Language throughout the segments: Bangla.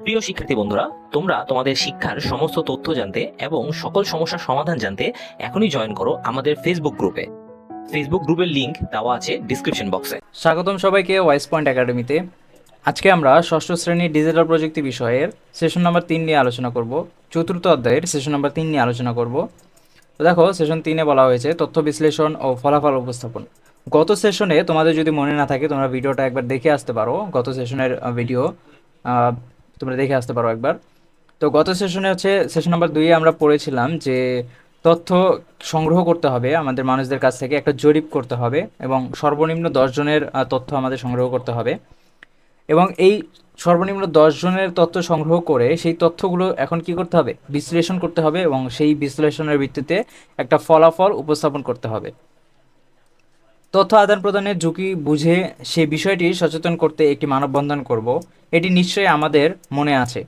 প্রিয় শিক্ষার্থী বন্ধুরা, তোমরা তোমাদের শিক্ষার সমস্ত তথ্য জানতে এবং সকল সমস্যার সমাধান জানতে এখনই জয়েন করো আমাদের ফেসবুক গ্রুপে ফেসবুক গ্রুপের লিংক দেওয়া আছে ডিসক্রিপশন বক্সে স্বাগতম সবাইকে ওয়াইস পয়েন্ট একাডেমিতে আজকে আমরা ষষ্ঠ শ্রেণির ডিজিটাল প্রযুক্তি বিষয়ের সেশন নাম্বার তিন নিয়ে আলোচনা করব। চতুর্থ অধ্যায়ের সেশন নাম্বার তিন নিয়ে আলোচনা করব। দেখো সেশন তিনে বলা হয়েছে তথ্য বিশ্লেষণ ও ফলাফল উপস্থাপন। গত সেশনে তোমাদের যদি মনে না থাকে, তোমরা ভিডিওটা একবার দেখে আসতে পারো। গত সেশনের ভিডিও তোমরা দেখে আসতে পারো একবার। তো গত সেশনে হচ্ছে সেশন নাম্বার দুইয়ে আমরা পড়েছিলাম যে তথ্য সংগ্রহ করতে হবে আমাদের মানুষদের কাছ থেকে, একটা জরিপ করতে হবে এবং সর্বনিম্ন জনের তথ্য আমাদের সংগ্রহ করতে হবে। এবং এই সর্বনিম্ন জনের তথ্য সংগ্রহ করে সেই তথ্যগুলো এখন কি করতে হবে? বিশ্লেষণ করতে হবে এবং সেই বিশ্লেষণের ভিত্তিতে একটা ফলাফল উপস্থাপন করতে হবে। তথ্য আদান প্রদানের ঝুঁকি বুঝে সে বিষয়টি সচেতন করতে একটি মানববন্ধন করব। এটি নিশ্চয়ই আমাদের মনে আছে।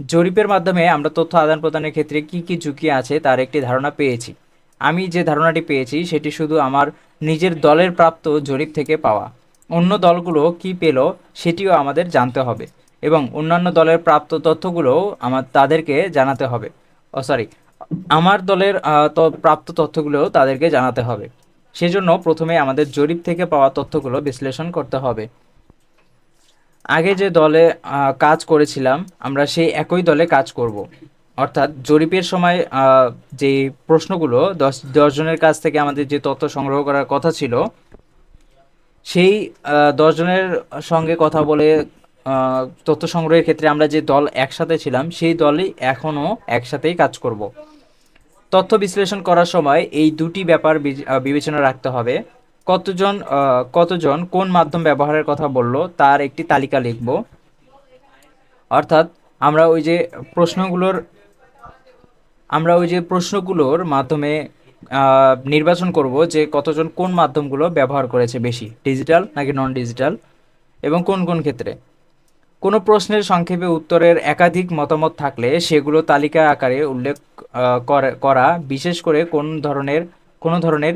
জরিপের মাধ্যমে আমরা তথ্য আদান প্রদানের ক্ষেত্রে কি কি ঝুঁকি আছে তার একটি ধারণা পেয়েছি। আমি যে ধারণাটি পেয়েছি সেটি শুধু আমার নিজের দলের প্রাপ্ত জরিপ থেকে পাওয়া। অন্য দলগুলো কি পেল সেটিও আমাদের জানতে হবে এবং অন্যান্য দলের প্রাপ্ত তথ্যগুলোও আমার তাদেরকে জানাতে হবে। ও, সরি, আমার দলের প্রাপ্ত তথ্যগুলোও তাদেরকে জানাতে হবে। সেজন্য প্রথমে আমাদের জরিপ থেকে পাওয়া তথ্যগুলো বিশ্লেষণ করতে হবে। আগে যে দলে কাজ করেছিলাম, আমরা সেই একই দলে কাজ করব। অর্থাৎ জরিপের সময় যে প্রশ্নগুলো, দশ দশজনের কাছ থেকে আমাদের যে তথ্য সংগ্রহ করার কথা ছিল, সেই দশজনের সঙ্গে কথা বলে তথ্য সংগ্রহের ক্ষেত্রে আমরা যে দল একসাথে ছিলাম, সেই দলই এখনও একসাথেই কাজ করব। তথ্য বিশ্লেষণ করার সময় এই দুটি ব্যাপার বিবেচনা রাখতে হবে। কতজন কতজন কোন মাধ্যম ব্যবহারের কথা বলল তার একটি তালিকা লিখব। অর্থাৎ আমরা ওই যে প্রশ্নগুলোর, আমরা ওই যে প্রশ্নগুলোর মাধ্যমে নির্বাচন করব যে কতজন কোন মাধ্যমগুলো ব্যবহার করেছে বেশি, ডিজিটাল নাকি নন ডিজিটাল এবং কোন কোন ক্ষেত্রে। কোনো প্রশ্নের সংক্ষেপে উত্তরের একাধিক মতামত থাকলে সেগুলো তালিকা আকারে উল্লেখ করে- বিশেষ করে কোন ধরনের, কোনো ধরনের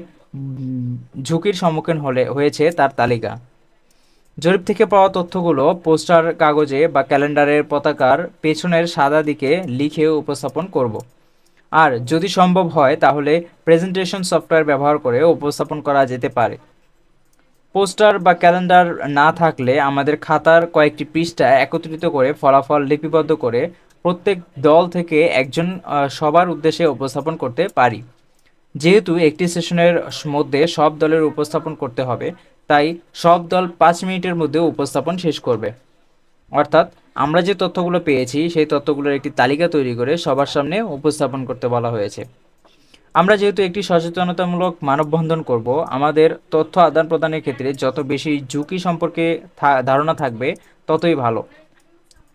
ঝুঁকির সম্মুখীন হলে, হয়েছে তার তালিকা। জরিপ থেকে পাওয়া তথ্যগুলো পোস্টার কাগজে বা ক্যালেন্ডারের পতাকার পেছনের সাদা দিকে লিখে উপস্থাপন করব। আর যদি সম্ভব হয়, তাহলে প্রেজেন্টেশন সফটওয়্যার ব্যবহার করে উপস্থাপন করা যেতে পারে। পোস্টার বা ক্যালেন্ডার না থাকলে আমাদের খাতার কয়েকটি পৃষ্ঠা একত্রিত করে ফলাফল লিপিবদ্ধ করে প্রত্যেক দল থেকে একজন সবার উদ্দেশ্যে উপস্থাপন করতে পারি। যেহেতু একটি সেশনের মধ্যে সব দলের উপস্থাপন করতে হবে, তাই সব দল পাঁচ মিনিটের মধ্যে উপস্থাপন শেষ করবে। অর্থাৎ আমরা যে তথ্যগুলো পেয়েছি, সেই তথ্যগুলোর একটি তালিকা তৈরি করে সবার সামনে উপস্থাপন করতে বলা হয়েছে। আমরা যেহেতু একটি সচেতনতামূলক মানববন্ধন করব, আমাদের তথ্য আদান প্রদানের ক্ষেত্রে যত বেশি ঝুঁকি সম্পর্কে ধারণা থাকবে, ততই ভালো।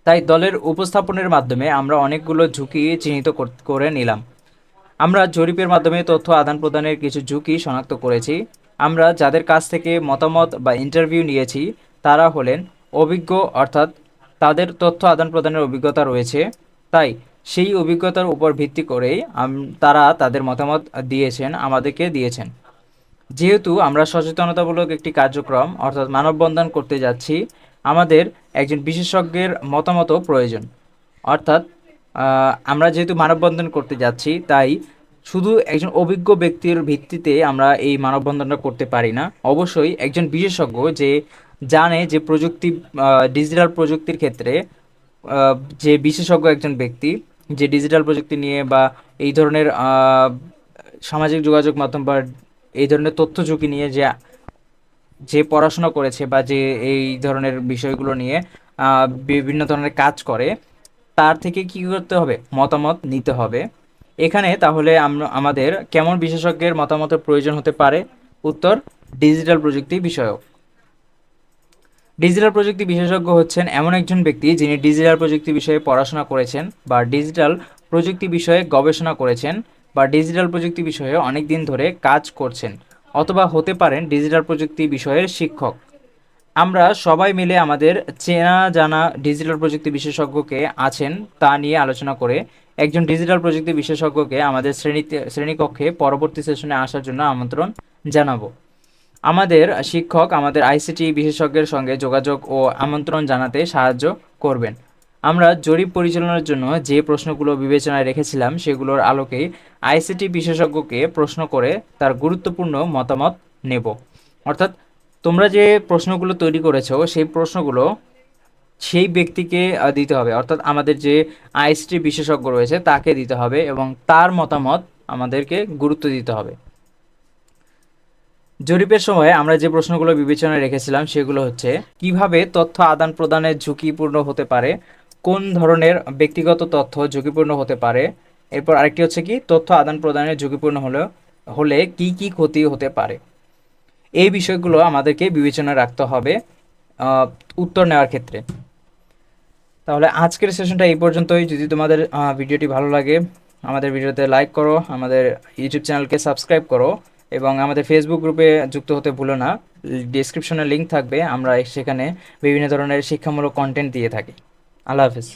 তাই দলের উপস্থাপনের মাধ্যমে আমরা অনেকগুলো ঝুঁকি চিহ্নিত করে নিলাম। আমরা জরিপের মাধ্যমে তথ্য আদান প্রদানের কিছু ঝুঁকি শনাক্ত করেছি। আমরা যাদের কাছ থেকে মতামত বা ইন্টারভিউ নিয়েছি, তারা হলেন অভিজ্ঞ, অর্থাৎ তাদের তথ্য আদান প্রদানের অভিজ্ঞতা রয়েছে। তাই সেই অভিজ্ঞতার উপর ভিত্তি করেই তারা তাদের মতামত দিয়েছেন, আমাদেরকে দিয়েছেন। যেহেতু আমরা সচেতনতামূলক একটি কার্যক্রম, অর্থাৎ মানববন্ধন করতে যাচ্ছি আমাদের একজন বিশেষজ্ঞের মতামতও প্রয়োজন। অর্থাৎ আমরা যেহেতু মানববন্ধন করতে যাচ্ছি, তাই শুধু একজন অভিজ্ঞ ব্যক্তির ভিত্তিতে আমরা এই মানববন্ধনটা করতে পারি না। অবশ্যই একজন বিশেষজ্ঞ যে জানে যে প্রযুক্তি ডিজিটাল প্রযুক্তির ক্ষেত্রে যে বিশেষজ্ঞ একজন ব্যক্তি, যে ডিজিটাল প্রযুক্তি নিয়ে বা এই ধরনের সামাজিক যোগাযোগ মাধ্যম বা এই ধরনের তথ্য ঝুঁকি নিয়ে যে যে পড়াশোনা করেছে বা যে এই ধরনের বিষয়গুলো নিয়ে বিভিন্ন ধরনের কাজ করে, তার থেকে কি করতে হবে? মতামত নিতে হবে। এখানে তাহলে আমরা, আমাদের কেমন বিশেষজ্ঞের মতামতের প্রয়োজন হতে পারে? উত্তর, ডিজিটাল প্রযুক্তি বিষয়ক। ডিজিটাল প্রযুক্তি বিশেষজ্ঞ হচ্ছেন এমন একজন ব্যক্তি যিনি ডিজিটাল প্রযুক্তি বিষয়ে পড়াশোনা করেছেন বা ডিজিটাল প্রযুক্তি বিষয়ে গবেষণা করেছেন বা ডিজিটাল প্রযুক্তি বিষয়ে অনেক দিন ধরে কাজ করছেন। অথবা হতে পারেন ডিজিটাল প্রযুক্তি বিষয়ের শিক্ষক। আমরা সবাই মিলে আমাদের চেনা জানা ডিজিটাল প্রযুক্তি বিশেষজ্ঞকে আছেন তা নিয়ে আলোচনা করে একজন ডিজিটাল প্রযুক্তি বিশেষজ্ঞকে আমাদের শ্রেণীতে শ্রেণীকক্ষে পরবর্তী সেশনে আসার জন্য আমন্ত্রণ জানাব। আমাদের শিক্ষক আমাদের আইসিটি বিশেষজ্ঞের সঙ্গে যোগাযোগ ও আমন্ত্রণ জানাতে সাহায্য করবেন। আমরা জরিপ পরিচালনার জন্য যে প্রশ্নগুলো বিবেচনায় রেখেছিলাম সেগুলোর আলোকে আইসিটি বিশেষজ্ঞকে প্রশ্ন করে তার গুরুত্বপূর্ণ মতামত নেব। অর্থাৎ তোমরা যে প্রশ্নগুলো তৈরি করেছ, সেই প্রশ্নগুলো সেই ব্যক্তিকে দিতে হবে। অর্থাৎ আমাদের যে আইসিটি বিশেষজ্ঞ রয়েছে, তাকে দিতে হবে এবং তার মতামত আমাদেরকে গুরুত্ব দিতে হবে। জরিপের সময় আমরা যে প্রশ্নগুলো বিবেচনায় রেখেছিলাম, সেগুলো হচ্ছে, কীভাবে তথ্য আদান প্রদানের ঝুঁকিপূর্ণ হতে পারে? কোন ধরনের ব্যক্তিগত তথ্য ঝুঁকিপূর্ণ হতে পারে? এরপর আরেকটি হচ্ছে কি, তথ্য আদান প্রদানের ঝুঁকিপূর্ণ হলে হলে কি কি ক্ষতি হতে পারে? এই বিষয়গুলো আমাদেরকে বিবেচনা রাখতে হবে উত্তর নেওয়ার ক্ষেত্রে। তাহলে আজকের সেশনটা এই পর্যন্তই। যদি তোমাদের ভিডিওটি ভালো লাগে, আমাদের ভিডিওতে লাইক করো, আমাদের ইউটিউব চ্যানেলকে সাবস্ক্রাইব করো, এবং আমাদের ফেসবুক গ্রুপে যুক্ত হতে ভুলো না। ডিসক্রিপশনে লিঙ্ক থাকবে, আমরা সেখানে বিভিন্ন ধরনের শিক্ষামূলক কন্টেন্ট দিয়ে থাকি। আল্লাহ হাফিজ।